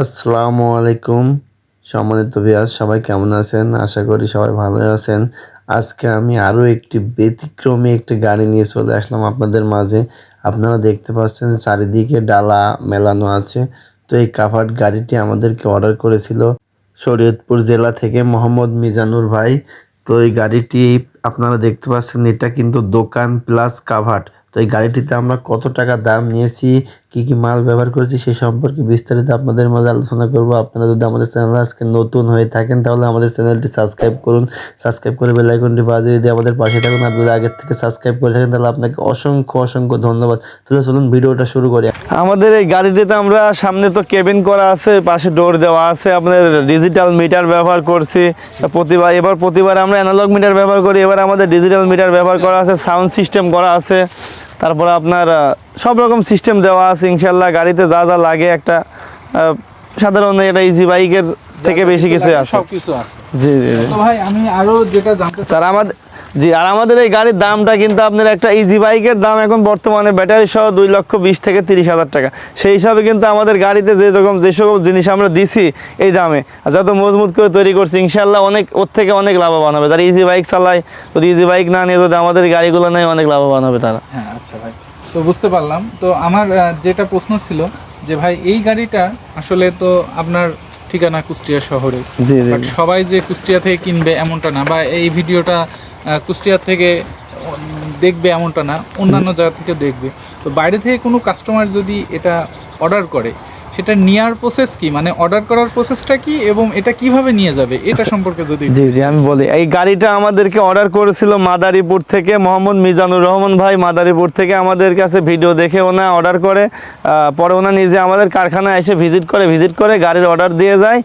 আসসালামু আলাইকুম। সম্মানিত ভিয়াস সবাই কেমন আছেন? আশা করি সবাই ভালো আছেন। আজকে আমি আরও একটি ব্যতিক্রমী একটি গাড়ি নিয়ে চলে আসলাম আপনাদের মাঝে। আপনারা দেখতে পাচ্ছেন চারিদিকে ডালা মেলানো আছে। তো এই কাভার্ড গাড়িটি আমাদেরকে অর্ডার করেছিল শরীয়তপুর জেলা থেকে মোহাম্মদ মিজানুর ভাই। তো এই গাড়িটি আপনারা দেখতে পাচ্ছেন, এটা কিন্তু দোকান প্লাস কাভার্ড। তো এই গাড়িটিতে আমরা কত টাকা দাম নিয়েছি কি কি মাল ব্যবহার করেছি সে সম্পর্কে বিস্তারিত আপনাদের মাঝে আলোচনা করব। আপনারা যদি আমাদের চ্যানেল আজকে নতুন হয়ে থাকেন, তাহলে আমাদের চ্যানেলটি সাবস্ক্রাইব করুন। সাবস্ক্রাইব করে বেল আইকনটি বাজিয়ে দিয়ে আমাদের পাশে থাকুন। আর যদি আগের থেকে সাবস্ক্রাইব করে থাকেন, তাহলে আপনাকে অসংখ্য অসংখ্য ধন্যবাদ। তাহলে চলুন ভিডিওটা শুরু করি। আমাদের এই গাড়িটিতে আমরা সামনে তো কেবিন করা আছে, পাশে ডোর দেওয়া আছে। আপনাদের ডিজিটাল মিটার ব্যবহার করছি। প্রতিবার, এবার প্রতিবার আমরা অ্যানালগ মিটার ব্যবহার করি। এবার আমাদের ডিজিটাল মিটার ব্যবহার করা আছে সাউন্ড সিস্টেম করা আছে। তারপরে আপনার সব রকম সিস্টেম দেওয়া আছে ইনশাল্লাহ গাড়িতে যা যা লাগে একটা সাধারণ এটা ইজি বাইকের থেকে বেশি কিছু আছে। সবকিছু আছে। জি জি জি। তো ভাই আমি আরও যেটা জানতে স্যার আমাদের জি আর আমাদের এই গাড়ির দামটা কিন্তু আপনার একটা ইজি বাইকের দাম এখন বর্তমানে ব্যাটারি সহ দুই লক্ষ বিশ থেকে তিরিশ হাজার টাকা। সেই হিসাবে কিন্তু আমাদের গাড়িতে যে রকম যে সকল জিনিস আমরা দিছি এই দামে। আর যত মজবুত করে তৈরি করছি ইনশাল্লাহ অনেক ওর থেকে অনেক লাভবান হবে। যারা ইজি বাইক চালায় যদি ইজি বাইক না নিয়ে যদি আমাদের গাড়িগুলো নেয় অনেক লাভবান হবে তারা। হ্যাঁ আচ্ছা ভাই। তো বুঝতে পারলাম। তো আমার যেটা প্রশ্ন ছিল যে ভাই এই গাড়িটা আসলে তো আপনার ঠিকানা কুষ্টিয়া শহরে। জি জি। সবাই যে কুষ্টিয়া থেকে কিনবে এমনটা না বা এই ভিডিওটা কুষ্টিয়া থেকে দেখবে এমনটা না, অন্যান্য জায়গা থেকে দেখবে। তো বাইরে থেকে কোনো কাস্টমার যদি এটা অর্ডার করে সেটা নেওয়ার প্রসেস কি? মানে অর্ডার করার প্রসেসটা কি এবং এটা কীভাবে নিয়ে যাবে? এটা সম্পর্কে যদি জি জি আমি বলি। এই গাড়িটা আমাদেরকে অর্ডার করেছিল মাদারীপুর থেকে মোহাম্মদ মিজানুর রহমান ভাই। মাদারীপুর থেকে আমাদের কাছে ভিডিও দেখে ওনা অর্ডার করে। পরে ওনা নিজে আমাদের কারখানায় এসে ভিজিট করে ভিজিট করে গাড়ির অর্ডার দিয়ে যায়।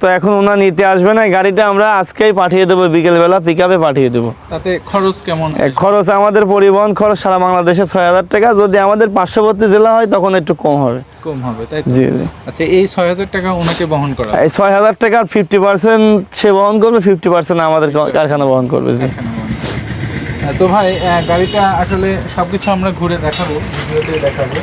তো এখন ওনা নিতে আসবে না। গাড়িটা আমরা আজকেই পাঠিয়ে দেবো বিকেলবেলা পিক আপে পাঠিয়ে দেবো। তাতে খরচ কেমন? খরচ আমাদের পরিবহন খরচ সারা বাংলাদেশে ছয় হাজার টাকা। যদি আমাদের পার্শ্ববর্তী জেলা হয় তখন একটু কম হবে। কম হবে তাই জি জি। আচ্ছা এই ছয় হাজার টাকা ওনাকে বহন করা এই ছয় হাজার টাকার ফিফটি পার্সেন্ট সে বহন করবে ফিফটি পার্সেন্ট আমাদের কারখানা বহন করবে জি। তো ভাই গাড়িটা আসলে সবকিছু আমরা ঘুরে দেখাবো ভিডিওতে দেখাবো।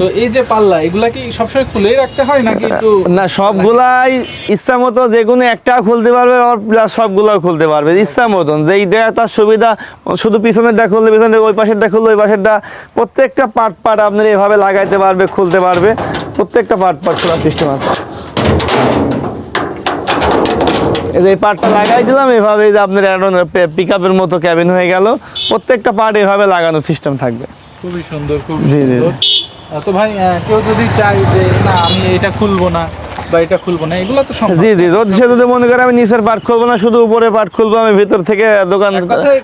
তো এই যে পাল্লা এগুলা কি সবসময় খুলেই রাখতে হয় নাকি একটু না সবগুলাই ইচ্ছা মতো যে কোনো একটা খুলতে পারবে আর প্লাস সবগুলাও খুলতে পারবে। ইচ্ছা মতন যে এইটা তার সুবিধা শুধু পিছনেরটা খুললে পিছনের ওই পাশেরটা খুললে ওই পাশেরটা প্রত্যেকটা পার্ট পার্ট আপনার এভাবে লাগাইতে পারবে খুলতে পারবে। প্রত্যেকটা পার্ট পার্ট খোলার সিস্টেম আছে। এই পার্টটা লাগাই দিলাম এভাবে যে আপনার পিক আপের মতো ক্যাবিন হয়ে গেল। প্রত্যেকটা পার্ট এভাবে লাগানো সিস্টেম থাকবে। খুবই সুন্দর খুব জি, জি, তো ভাই কেউ যদি চায় যে না আমি এটা খুলবো না বা এটা খুলবো না এগুলো তো জি জি রোদ সে যদি মনে করে আমি নিচের পাট খুলবো না শুধু উপরে পাট খুলবো আমি ভিতর থেকে দোকান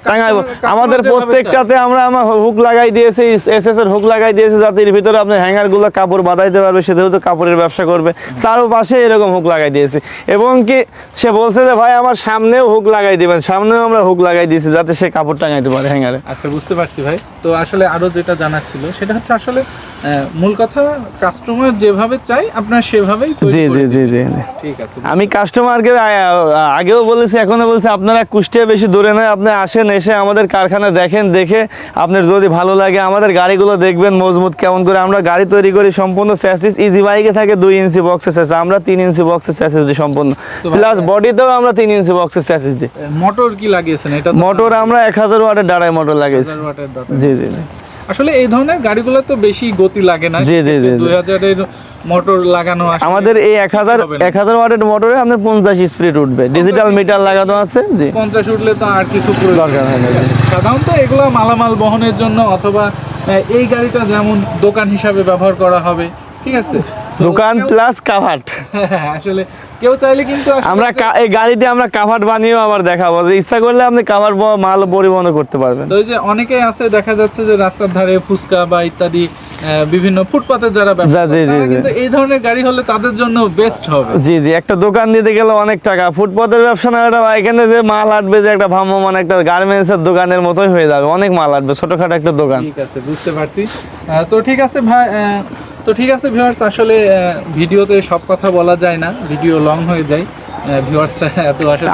টাঙাইবো। আমাদের প্রত্যেকটাতে আমরা আমার হুক লাগাই দিয়েছি এস এস এর হুক লাগাই দিয়েছি যাতে এর ভিতরে আপনি হ্যাঙ্গারগুলো কাপড় বাঁধাইতে পারবে সে যেহেতু কাপড়ের ব্যবসা করবে চারোপাশে এরকম হুক লাগাই দিয়েছি। এবং কি সে বলছে যে ভাই আমার সামনেও হুক লাগাই দিবেন সামনেও আমরা হুক লাগাই দিয়েছি যাতে সে কাপড় টাঙাইতে পারে হ্যাঙ্গারে আচ্ছা বুঝতে পারছি ভাই। তো আসলে আরও যেটা জানার ছিল সেটা হচ্ছে আসলে মূল কথা কাস্টমার যেভাবে চাই আপনার সেভাবেই জি জি জি। জি ঠিক আছে আমি কাস্টমারকে আগেও বলেছি এখনও বলছি আপনারা কুষ্টিয়া বেশি দূরে নয় আপনি আসেন এসে আমাদের কারখানা দেখেন দেখে আপনার যদি ভালো লাগে আমাদের গাড়িগুলো দেখবেন মজবুত কেমন করে। আমরা গাড়ি তৈরি করি সম্পূর্ণ স্যাসিস ইজি বাইকে থাকে দুই ইঞ্চি বক্সের স্যাসিস আমরা তিন ইঞ্চি বক্সের স্যাসিস দিই সম্পূর্ণ। প্লাস বডিতেও আমরা তিন ইঞ্চি বক্সের স্যাসিস দিই। মোটর কি লাগিয়েছেন? এটা মোটর আমরা এক হাজার ওয়াটের ডাড়াই মোটর লাগাইছি 1000 ওয়াটের দরকার। জি জি আসলে এই ধরনের গাড়িগুলো তো বেশি গতি লাগে না। জি, জি, জি। দুই হাজারের মোটর লাগানো আছে আমাদের এই এক হাজার হবে না। এক হাজার ওয়াটের মোটরে আপনার পঞ্চাশ স্পিড উঠবে। ডিজিটাল মিটার লাগানো আছে? জি। পঞ্চাশ উঠলে তো আর কিছু দরকার হয় না সাধারণত এগুলো মালামাল বহনের জন্য অথবা এই গাড়িটা যেমন দোকান হিসাবে ব্যবহার করা হবে ঠিক আছে? দোকান প্লাস কাভার্ট আসলে কেউ চাইলে কিন্তু আমরা এই গাড়িটি আমরা কাভার বানিয়েও আবার দেখাবো। যে ইচ্ছা করলে আপনি কাভার মাল পরিবহন করতে পারবেন। তো যে অনেকে আছে দেখা যাচ্ছে যে রাস্তার ধারে ফুচকা বা ইত্যাদি বিভিন্ন ফুটপাতে যারা ব্যবসা জি, জি, কিন্তু এই ধরনের গাড়ি হলে তাদের জন্য বেস্ট হবে। জি জি একটা দোকান দিতে গেলে অনেক টাকা। ফুটপাতের ব্যবসা না এটা এখানে যে মাল আটবে যে একটা ভ্রাম্যমান একটা গার্মেন্টসের দোকানের মতোই হয়ে যাবে। অনেক মাল আটবে ছোটখাটো একটা দোকান। ঠিক আছে বুঝতে পারছি। তো ঠিক আছে ভাই তো ঠিক আছে ভিউয়ার্স আসলে ভিডিওতে সব কথা বলা যায় না ভিডিও লং হয়ে যায়।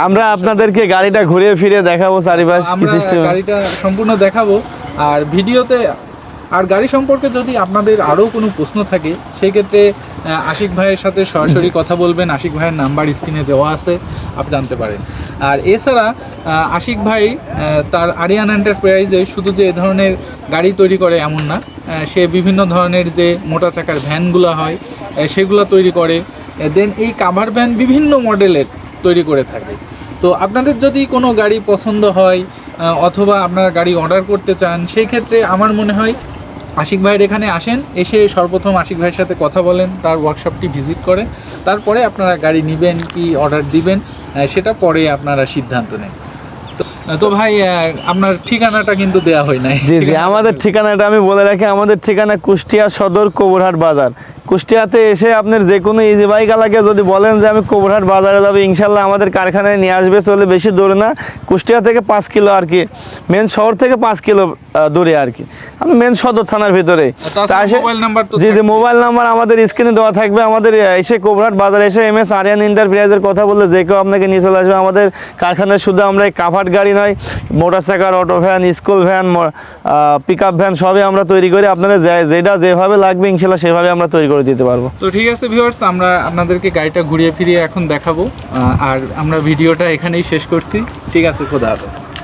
আমরা আপনাদেরকে গাড়িটা ঘুরিয়ে ফিরে দেখাবো চারিপাশ গাড়িটা সম্পূর্ণ দেখাবো। আর ভিডিওতে আর গাড়ি সম্পর্কে যদি আপনাদের আরও কোনো প্রশ্ন থাকে সেই ক্ষেত্রে আহ, আশিক ভাইয়ের সাথে সরাসরি কথা বলবেন। আশিক ভাইয়ের নাম্বার স্ক্রিনে দেওয়া আছে আপনি জানতে পারেন। আর এছাড়া আশিক ভাই তার আরিয়ান এন্টারপ্রাইজে শুধু যে ধরনের গাড়ি তৈরি করে এমন না সে বিভিন্ন ধরনের যে মোটা চাকার ভ্যানগুলো হয় সেগুলো তৈরি করে। দেন এই কাভার ভ্যান বিভিন্ন মডেলের তৈরি করে থাকে। তো আপনাদের যদি কোনো গাড়ি পছন্দ হয় অথবা আপনারা গাড়ি অর্ডার করতে চান, সেই ক্ষেত্রে আমার মনে হয় আশিক ভাইয়ের এখানে আসেন, এসে সর্বপ্রথম আশিক ভাইয়ের সাথে কথা বলেন, তার ওয়ার্কশপটি ভিজিট করে। তারপরে আপনারা গাড়ি নেবেন কি অর্ডার দিবেন সেটা পরে আপনারা সিদ্ধান্ত নেন। তো- ভাই আপনার ঠিকানাটা কিন্তু দেয়া হয় নাই। জি জি, আমাদের ঠিকানাটা আমি বলে রাখি, আমাদের ঠিকানা কুষ্টিয়া সদর, কবরহাট বাজার। কুষ্টিয়াতে এসে আপনার যে কোনো ইজি বাইকালাকে যদি বলেন যে আমি কোবরহাট বাজারে যাব ইনশাল্লাহ আমাদের কারখানায় নিয়ে আসবে চলে বেশি দূরে না। কুষ্টিয়া থেকে পাঁচ কিলো আর কি মেন শহর থেকে পাঁচ কিলো দূরে আর কি। আমি মেন সদর থানার ভিতরে। জি জি মোবাইল নাম্বার আমাদের স্ক্রিনে দেওয়া থাকবে। আমাদের এসে কোবরহাট বাজারে এসে এম এস আরিয়ান এন্টারপ্রাইজের কথা বললে যে কেউ আপনাকে নিয়ে চলে আসবে। আমাদের কারখানায় শুধু আমরা এই কাভার্ড গাড়ি নয় motorcycle auto van school van pickup van সবই আমরা তৈরি করি। আপনারা যেটা যেভাবে লাগবে ইনশাল্লাহ সেভাবে আমরা তৈরি করে দিতে পারব। তো ঠিক আছে ভিউয়ার্স আমরা আপনাদেরকে গাড়িটা ঘুরিয়ে ফিরিয়ে এখন দেখাবো। আর আমরা ভিডিওটা এখানেই শেষ করছি। ঠিক আছে, খোদা হাফেজ।